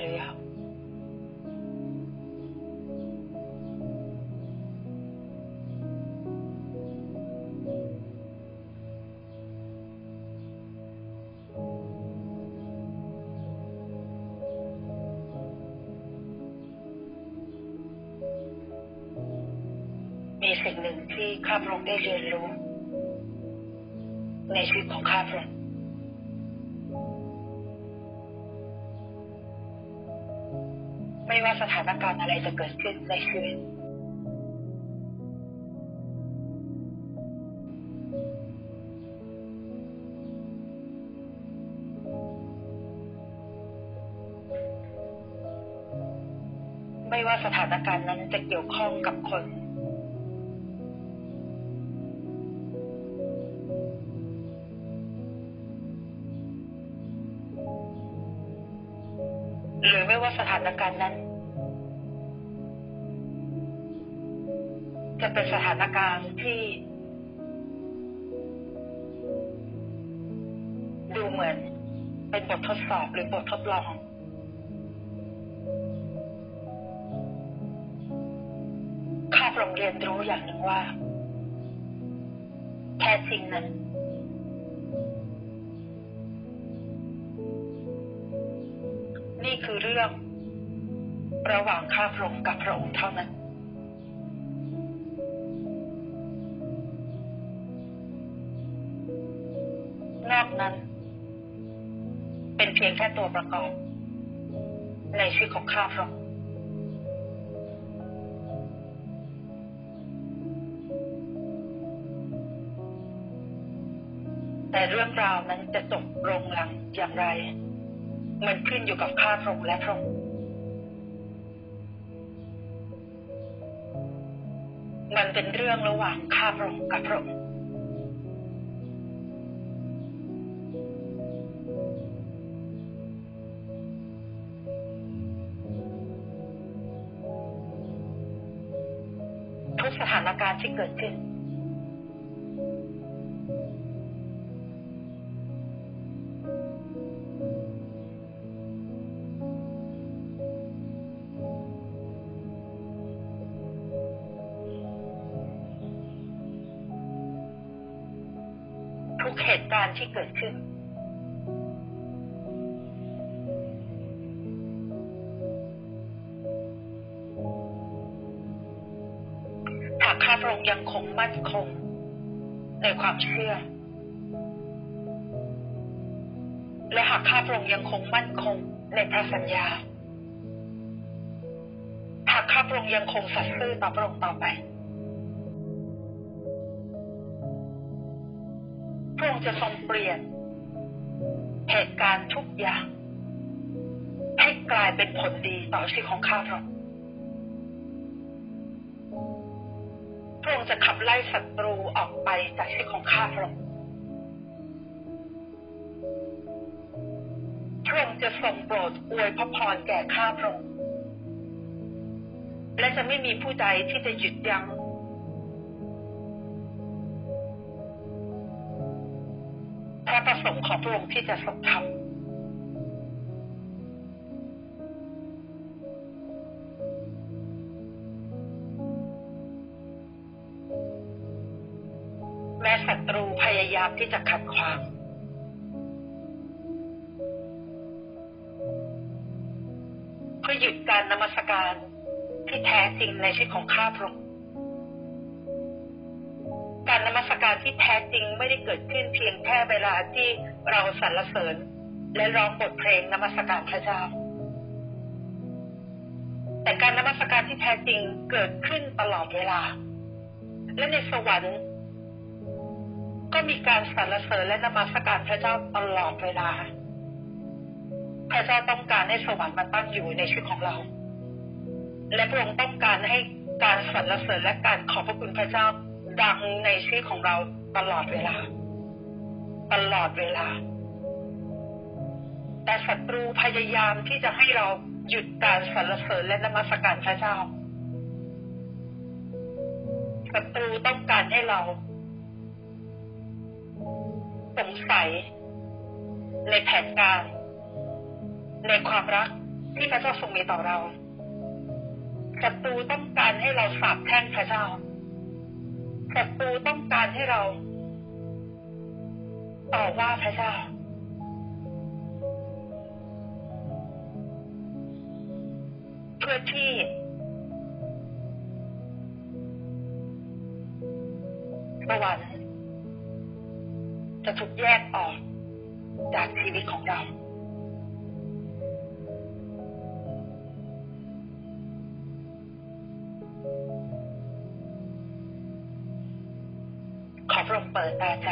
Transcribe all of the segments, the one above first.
หรือยังมีสิ่งหนึ่งที่ข้าพระองค์ได้เรียนรู้ ในชีวิตของข้าพระองค์ สถานการณ์อะไรจะเกิดขึ้นในชีวิตไม่ว่าสถานการณ์นั้นจะเกี่ยวข้องกับคน หรือไม่ว่าสถานการณ์นั้น จะเป็นสถานการณ์ที่ดูเหมือนเป็นบททดสอบหรือบททดลอง ข้าพรงเรียนรู้อย่างหนึ่งว่า แท้จริงนั้น นี่คือเรื่อง ระหว่างข้าพรงกับพระองค์เท่านั้น แค่ตัวประกอบ ในชีวิตของข้าพระองค์แต่เรื่องราวนั้นจะจบลงหลังอย่างไร มันขึ้นอยู่กับข้าพระองค์และพระองค์มันเป็นเรื่องระหว่างข้าพระองค์กับพระองค์ ที่เกิดขึ้น ทุกเหตุการณ์ที่เกิดขึ้น พระองค์ยังคงมั่นคง ในความเชื่อ และหากข้าพระองค์ยังคงมั่นคงในพระสัญญา หากข้าพระองค์ยังคงสัตย์ซื่อต่อพระองค์ต่อไป พระองค์จะทรงเปลี่ยน เหตุการณ์ทุกอย่าง ให้กลายเป็นผลดีต่อชีวิตของข้าพระองค์ จะขับไล่ศัตรูออกไปจากชีวิตของข้าพระองค์พระองค์จะทรงโปรดอวยพระพรแก่ข้าพระองค์และจะไม่มีผู้ใดที่จะหยุดยั้งพระประสงค์ของพระองค์ที่จะทรงทำ ที่จะขัดขวางเพื่อหยุดการนมัสการที่แท้จริงในชีวิตของข้าพระองค์การนมัสการที่แท้จริงไม่ได้เกิดขึ้นเพียงแค่เวลาที่เราสรรเสริญ และร้องบทเพลงนมัสการพระเจ้า แต่การนมัสการที่แท้จริงเกิดขึ้นตลอดเวลา และในสวรรค์ ก็มีการสรรเสริญและนมัสการพระเจ้าตลอดเวลา พระเจ้าต้องการให้สวรรค์มาตั้งอยู่ในชีวิตของเรา และพระองค์ต้องการให้การสรรเสริญและการขอบพระคุณพระเจ้าดังในชีวิตของเราตลอดเวลา ตลอดเวลา แต่ศัตรูพยายามที่จะให้เราหยุดการสรรเสริญและนมัสการพระเจ้าศัตรูต้องการให้เรา สงสัย ในแผนการ ในความรักที่พระเจ้าทรงมีต่อเราศัตรูต้องการให้เราสาบแช่งพระเจ้าศัตรูต้องการให้เราต่อว่าพระเจ้า เพื่อที่สวรรค์ จะถูกแยกออกจากชีวิตของเรา ขอพระองค์เปิดตาใจ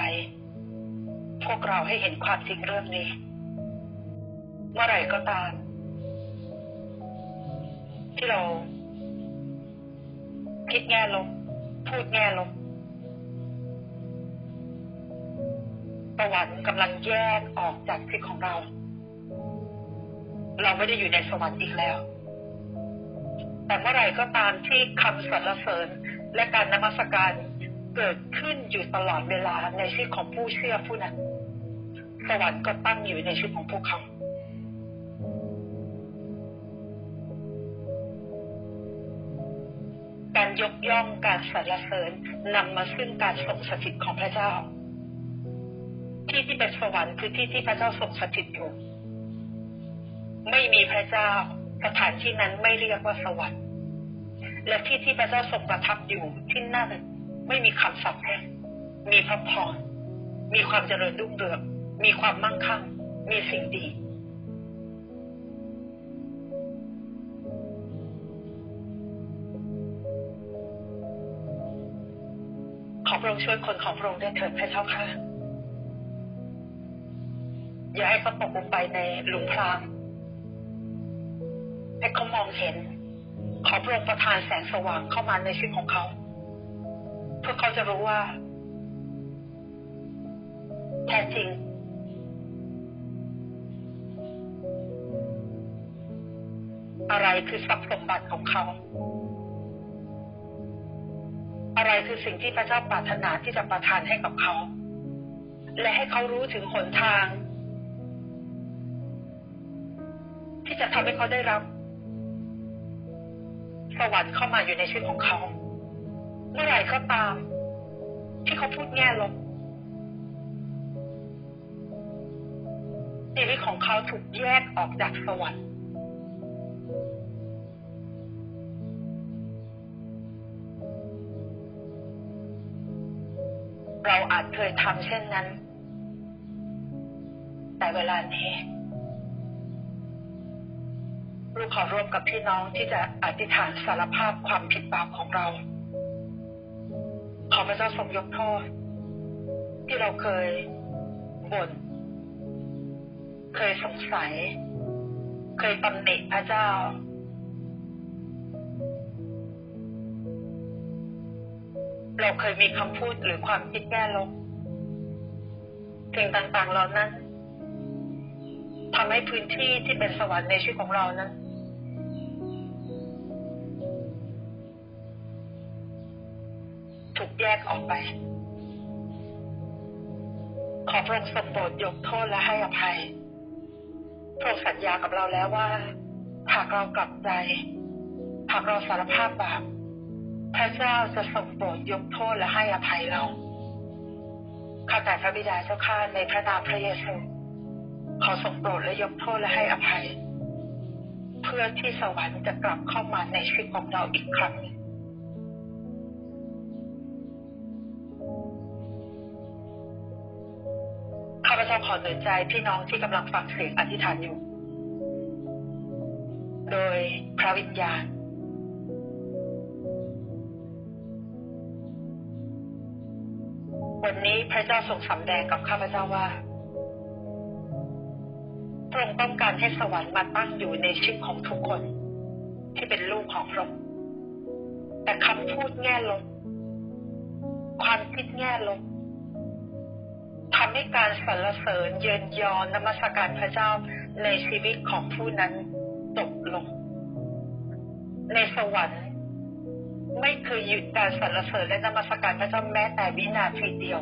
พวกเราให้เห็นความจริงเรื่องนี้ เมื่อไหร่ก็ตาม ที่เราคิดแง่ลบพูดแง่ลบ สวรรค์กำลังแยกออกจากชีวิตของเรา เราไม่ได้อยู่ในสวรรค์อีกแล้ว แต่เมื่อไรก็ตามที่คำสรรเสริญและการนมัสการเกิดขึ้นอยู่ตลอดเวลาในชีวิตของผู้เชื่อผู้นั้น สวรรค์ก็ตั้งอยู่ในชีวิตของพวกเขาการยกย่องการสรรเสริญนำมาซึ่งการทรงสถิตของพระเจ้า ที่ที่เป็นสวรรค์คือที่ที่พระเจ้าทรงสถิตอยู่ ไม่มีพระเจ้าสถานที่นั้นไม่เรียกว่าสวรรค์ และที่ที่พระเจ้าทรงประทับอยู่ที่นั่นไม่มีคำสับแช่งมีพระพรมีความเจริญรุ่งเรืองมีความมั่งคั่ง มีสิ่งดีขอพระองค์ช่วยคนของพระองค์ได้เถิดพระเจ้าค่ะ อย่าให้เขาตกลงไปในหลุมพรางให้เขามองเห็น ขอพระองค์ประทานแสงสว่างเข้ามาในชีวิตของเขาเพื่อเขาจะรู้ว่า แท้จริง อะไรคือทรัพย์สมบัติของเขา อะไรคือสิ่งที่พระเจ้าปรารถนาที่จะประทานให้กับเขา และให้เขารู้ถึงหนทาง ที่จะทำให้เขาได้รับสวรรค์เข้ามาอยู่ในชีวิตของเขา เมื่อไหร่ก็ตาม ที่เขาพูดแง่ลบชีวิตของเขาถูกแยกออกจากสวรรค์เราอาจเคยทำเช่นนั้น แต่เวลานี้ ขอร่วมกับพี่น้องที่จะอธิษฐานสารภาพความผิดบาปของเรา ขอพระเจ้าทรงยกโทษที่เราเคยบ่นเคยสงสัย เคยตำหนิพระเจ้า เราเคยมีคำพูดหรือความคิดแง่ลบสิ่งต่างๆเหล่านั้นทำให้พื้นที่ที่เป็นสวรรค์ในชีวิตของเรานั้น ออกไป ขอพระองค์ทรงโปรดยกโทษและให้อภัย พระองค์สัญญากับเราแล้วว่า หากเรากลับใจ หากเราสารภาพบาป พระเจ้าจะทรงโปรดยกโทษและให้อภัยเรา ข้าแต่พระบิดาเจ้าข้าในพระนามพระเยซู ขอทรงโปรดและยกโทษและให้อภัย เพื่อที่สวรรค์จะกลับเข้ามาในชีวิตของเราอีกครั้งหนึ่ง ขอหนุนใจพี่น้องที่กำลังฟังเสียงอธิษฐานอยู่ โดยพระวิญญาณวันนี้พระเจ้าทรงสำแดงกับข้าพเจ้าว่าพระองค์ต้องการให้สวรรค์มาตั้งอยู่ในชีวิตของทุกคน ที่เป็นลูกของพระองค์แต่คำพูดแง่ลบความคิดแง่ลบำให้การสรรเสริญเยินยอนนมัสการพระเจ้าในชีวิตของผู้นั้นตกลง ในสวรรค์ ไม่เคยหยุดการสรรเสริญและนมัสการพระเจ้าแม้แต่วินาทีเดียว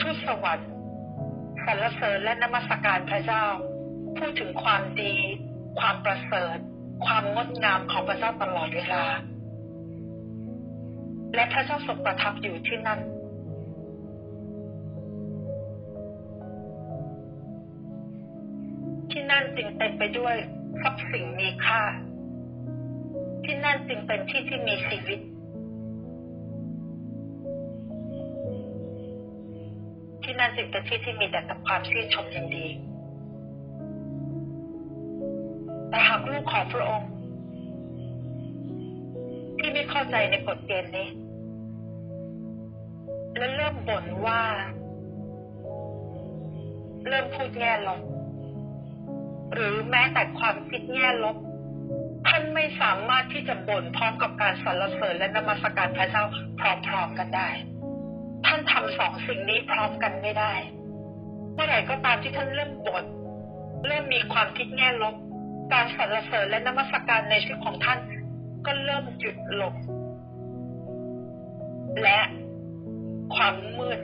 ทูตสวรรค์สรรเสริญและนมัสการพระเจ้า พูดถึงความดี ความประเสริฐ ความงดงามของพระเจ้าตลอดเวลา และพระเจ้าทรงประทับอยู่ที่นั่น ที่นั่นจึงเต็มไปด้วยทรัพย์สินมีค่า ที่นั่นจึงเป็นที่ที่มีชีวิต ที่นั่นจึงเป็นที่ที่มีแต่ความชื่นชมยินดีแต่หากลูกของพระองค์ ที่ไม่เข้าใจในกฎเกณฑ์นี้ และเริ่มบ่นว่า เริ่มพูดแง่ลบหรือแม้แต่ความคิดแง่ลบท่านไม่สามารถที่จะบ่นพร้อมกับการสรรเสริญและนมัสการพระเจ้าพร้อมๆกันได้ ท่านทำสองสิ่งนี้พร้อมกันไม่ได้ เมื่อไหร่ก็ตามที่ท่านเริ่มบ่นเริ่มมีความคิดแง่ลบ การสรรเสริญและนมัสการในชีวิตของท่าน ก็เริ่มหยุดลงและ ความมืด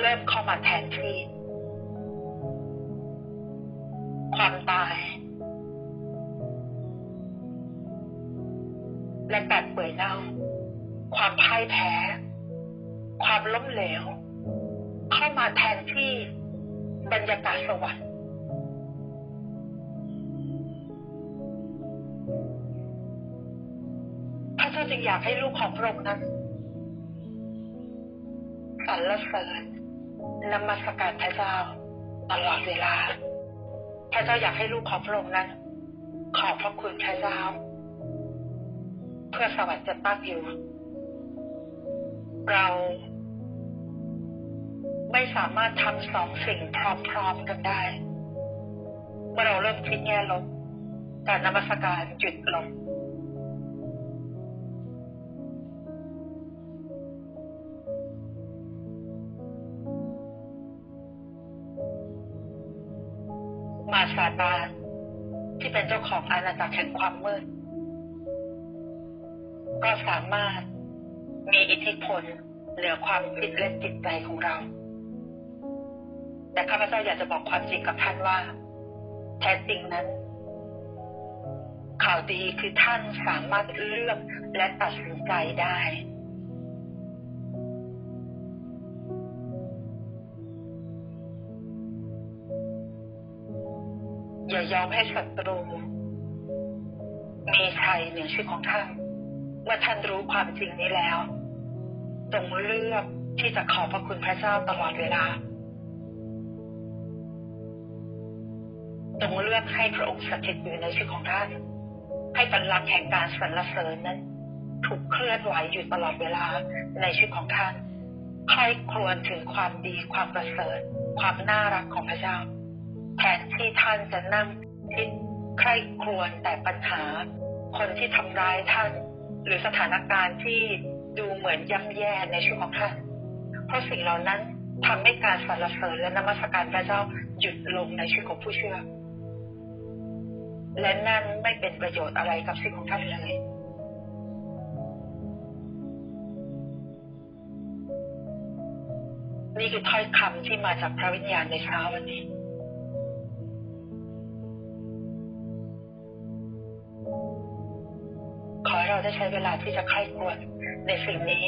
เริ่มเข้ามาแทนที่ ความตาย และการเปื่อยเน่าความพ่ายแพ้ ความล้มเหลว เข้ามาแทนที่บรรยากาศสวรรค์ จึงอยากให้ลูกของพระองค์นั้นสรรเสริญนมัสการพระเจ้าตลอดเวลา พระเจ้าอยากให้ลูกของพระองค์นั้น ขอบพระคุณพระเจ้า เพื่อสวรรค์จะตั้งอยู่ เราไม่สามารถทำสองสิ่งพร้อมๆกันได้ เมื่อเราเริ่มคิดแง่ลบการนมัสการหยุดลง มาซาตานที่เป็นเจ้าของอาณาจักรแห่งความมืด ก็สามารถมีอิทธิพลเหนือความคิดและจิตใจของเรา แต่ข้าพเจ้าอยากจะบอกความจริงกับท่านว่า แท้จริงนั้น ข่าวดีคือท่านสามารถเลือกและตัดสินใจได้ ย่อมให้ศัตรูมีชัยเหนือชีวิตของท่าน เมื่อท่านรู้ความจริงนี้แล้วจงเลือกที่จะขอบพระคุณพระเจ้าตลอดเวลาจงเลือกให้พระองค์สถิตอยู่ในชีวิตของท่าน ให้บัลลังก์แห่งการสรรเสริญนั้น ถูกเคลื่อนไหวอยู่ตลอดเวลาในชีวิตของท่านใครครวญถึงความดีความประเสริฐ ความน่ารักของพระเจ้า แทนที่ท่านจะนั่งคิดใคร่ครวญแต่ปัญหา คนที่ทำร้ายท่าน หรือสถานการณ์ที่ดูเหมือนย่ำแย่ในชีวิตของท่าน เพราะสิ่งเหล่านั้นทำให้การสรรเสริญและนมัสการพระเจ้าหยุดลงในชีวิตของผู้เชื่อ และนั่นไม่เป็นประโยชน์อะไรกับชีวิตของท่านเลยนี่คือถ้อยคำที่มาจากพระวิญญาณในเช้าวันนี้ ช้เวลาที่จะไข้ควรในสิ่งนี้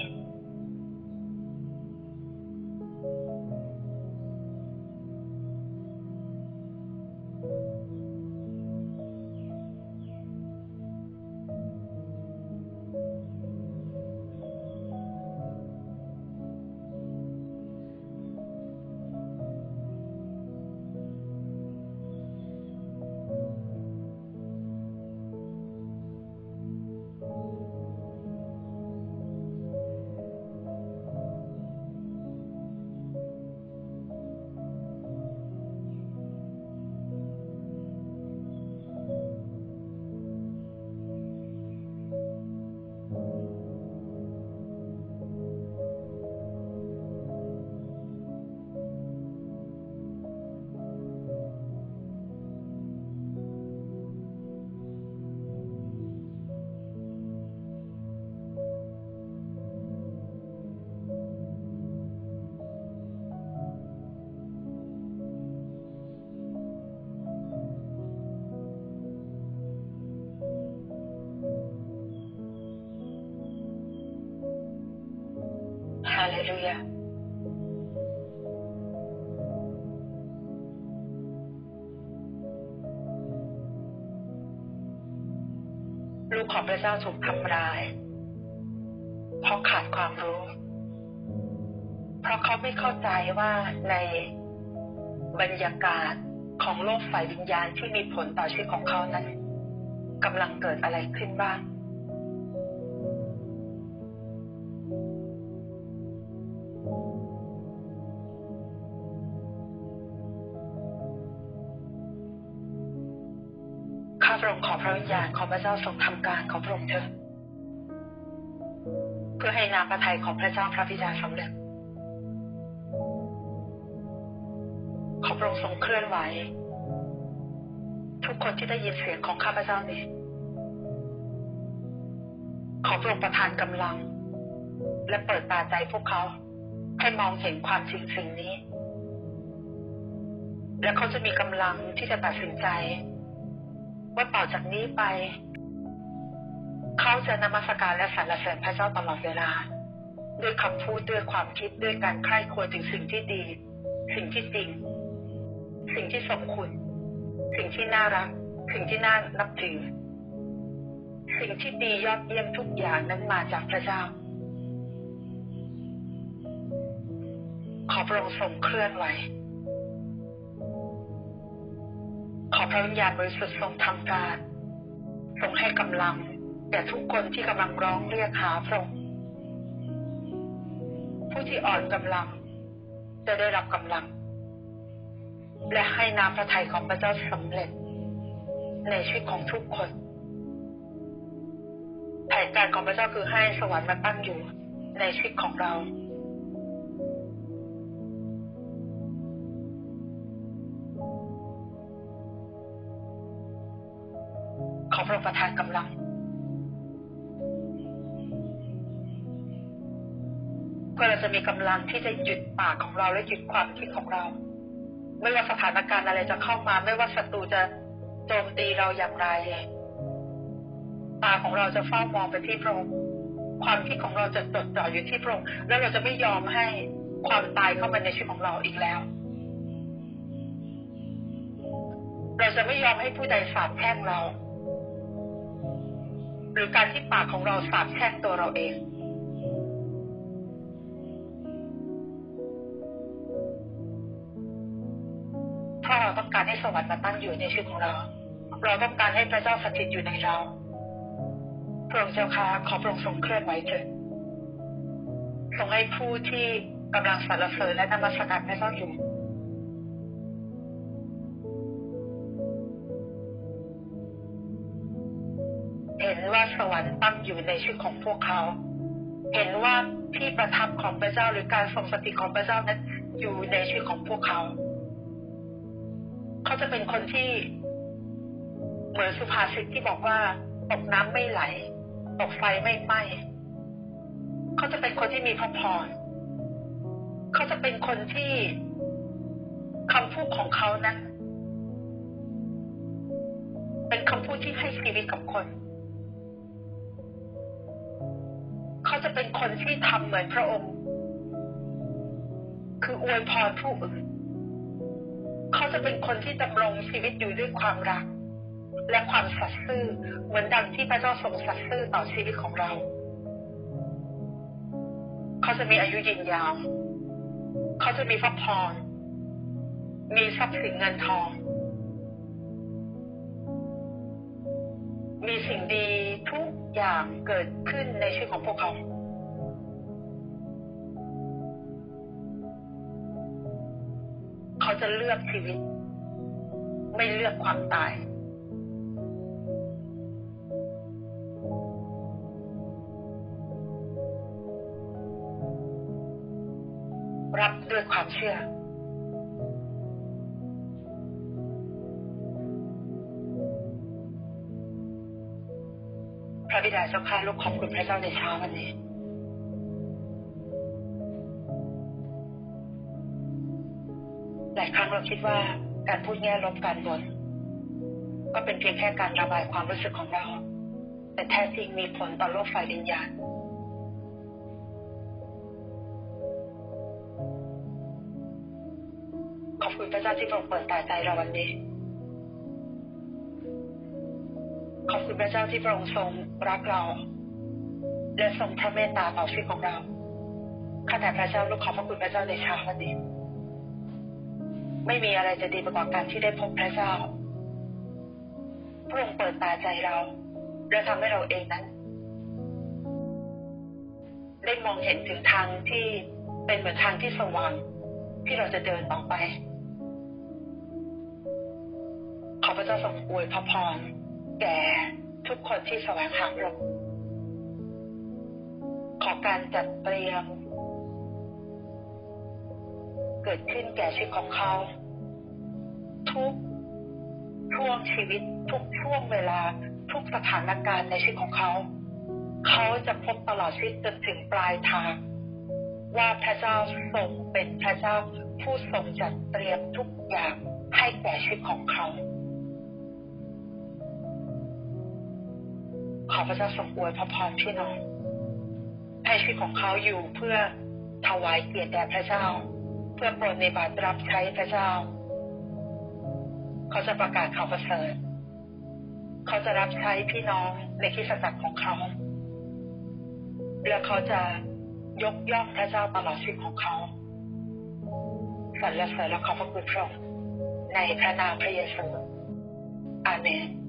ของพระเจ้าถูกทำร้าย เพราะขาดความรู้ เพราะเขาไม่เข้าใจว่าในบรรยากาศของโลกฝ่ายวิญญาณที่มีผลต่อชีวิตของเขานั้นกำลังเกิดอะไรขึ้นบ้าง พระองค์ขอพระวิญญาณของพระเจ้าทรงทำการของพระองค์เถิดเพื่อให้นามพระทัยของพระเจ้าพระบิดาสำเร็จขอพระองค์ทรงเคลื่อนไหว ทุกคนที่ได้ยินเสียงของข้าพเจ้านี้ ขอพระองค์ประทานกำลัง และเปิดตาใจพวกเขา ให้มองเห็นความจริงสิ่งนี้ และเขาจะมีกำลังที่จะตัดสินใจ ว่าต่อจากนี้ไป เขาจะนมัสการและสรรเสริญพระเจ้าตลอดเวลา ด้วยคำพูดด้วยความคิดด้วยการใคร่ครวญถึงสิ่งที่ดี สิ่งที่จริง สิ่งที่สมคุณ สิ่งที่น่ารัก สิ่งที่น่านับถือ สิ่งที่ดียอดเยี่ยมทุกอย่างนั้นมาจากพระเจ้า ขอพระองค์ทรงเคลื่อนไหว พระวิญญาณบริสุทธิ์ทรงทำการทรงให้กำลังแก่ทุกคนที่กำลังร้องเรียกหาพระองค์ผู้ที่อ่อนกำลัง จะได้รับกำลัง และให้น้ำพระทัยของพระเจ้าสำเร็จ ในชีวิตของทุกคนแผนการของพระเจ้าคือให้สวรรค์มาตั้งอยู่ในชีวิตของเรา ประทานกำลัง เพื่อเราจะมีกำลังที่จะหยุดปากของเราและหยุดความคิดของเรา ไม่ว่าสถานการณ์อะไรจะเข้ามา ไม่ว่าศัตรูจะโจมตีเราอย่างไรตาของเราจะเฝ้ามองไปที่พระองค์ความคิดของเราจะจดจ่ออยู่ที่พระองค์แล้วเราจะไม่ยอมให้ความตายเข้ามาในชีวิตของเราอีกแล้ว เราจะไม่ยอมให้ผู้ใดสาปแช่งเรา หรือการที่ปากของเราสาปแช่งตัวเราเอง ถ้าเราต้องการให้สวรรค์มาตั้งอยู่ในชีวิตของเรา เราต้องการให้พระเจ้าสถิตอยู่ในเราพระองค์เจ้าค่ะขอพระองค์ทรงเคลื่อนไหวเถิดทรงให้ผู้ที่กำลังสรรเสริญและนมัสการพระเจ้าอยู่ ในชีวิตของพวกเขา เห็นว่าที่ประทับของพระเจ้าหรือการทรงสถิตของพระเจ้านั้นอยู่ในชีวิตของพวกเขา เขาจะเป็นคนที่เหมือนสุภาษิตที่บอกว่าตกน้ำไม่ไหลตกไฟไม่ไหม้เขาจะเป็นคนที่มีพระพรเขาจะเป็นคนที่คำพูดของเขานั้น เป็นคำพูดที่ให้ชีวิตกับคน จะเป็นคนที่ทำเหมือนพระองค์ คืออวยพรผู้อื่น เขาจะเป็นคนที่ดำรงชีวิตอยู่ด้วยความรัก และความสัตย์ซื่อเหมือนดังที่พระเจ้าทรงสัตย์ซื่อต่อชีวิตของเรา เขาจะมีอายุยืนยาว เขาจะมีพระพร มีทรัพย์สินเงินทอง มีสิ่งดีทุกอย่างเกิดขึ้นในชีวิตของพวกเขา เขาจะเลือกชีวิต ไม่เลือกความตาย รับด้วยความเชื่อพระบิดาเจ้าข้าลูกขอบคุณพระเจ้าในเช้าวันนี้ ครั้งเราคิดว่าการพูดแง่ลบการบ่นก็เป็นเพียงแค่การระบายความรู้สึกของเรา แต่แท้จริงมีผลต่อโลกฝ่ายวิญญาณขอบคุณพระเจ้าที่ทรงเปิดตาใจเราวันนี้ ขอบคุณพระเจ้าที่พระองค์ทรงรักเรา และทรงพระเมตตาต่อชีวิตของเราข้าแต่พระเจ้าลูกขอบพระคุณพระเจ้าในเช้าวันนี้ ไม่มีอะไรจะดีไปกว่าการที่ได้พบพระเจ้าพระองค์เปิดตาใจเราและทำให้เราเองนั้นได้มองเห็นถึงทางที่เป็นเหมือนทางที่สว่างที่เราจะเดินต่อไป ขอพระเจ้าทรงอวยพระพรแก่ทุกคนที่แสวงหาพระองค์ขอการจัดเตรียม เกิดขึ้นแก่ชีวิตของเขา ทุกช่วงชีวิตทุกช่วงเวลาทุกสถานการณ์ในชีวิตของเขา เขาจะพบตลอดชีวิตจนถึงปลายทาง ว่าพระเจ้าทรงเป็นพระเจ้าผู้ทรงจัดเตรียมทุกอย่างให้แก่ชีวิตของเขา ขอพระเจ้าทรงอวยพระพรพี่น้องให้ชีวิตของเขาอยู่เพื่อถวายเกียรติแด่พระเจ้า พื่อโปรดในบาตรับใช้พระเจ้า เขาจะประกาศข่าวประเสริฐเขาจะรับใช้พี่น้องในคิสจักรของเขา และเขาจะยกย่องพระเจ้าตลอดชีวิตของเขาสรรเสริญและขอบพระคุณพระองค์ในพระนามพระเยซูอาเมน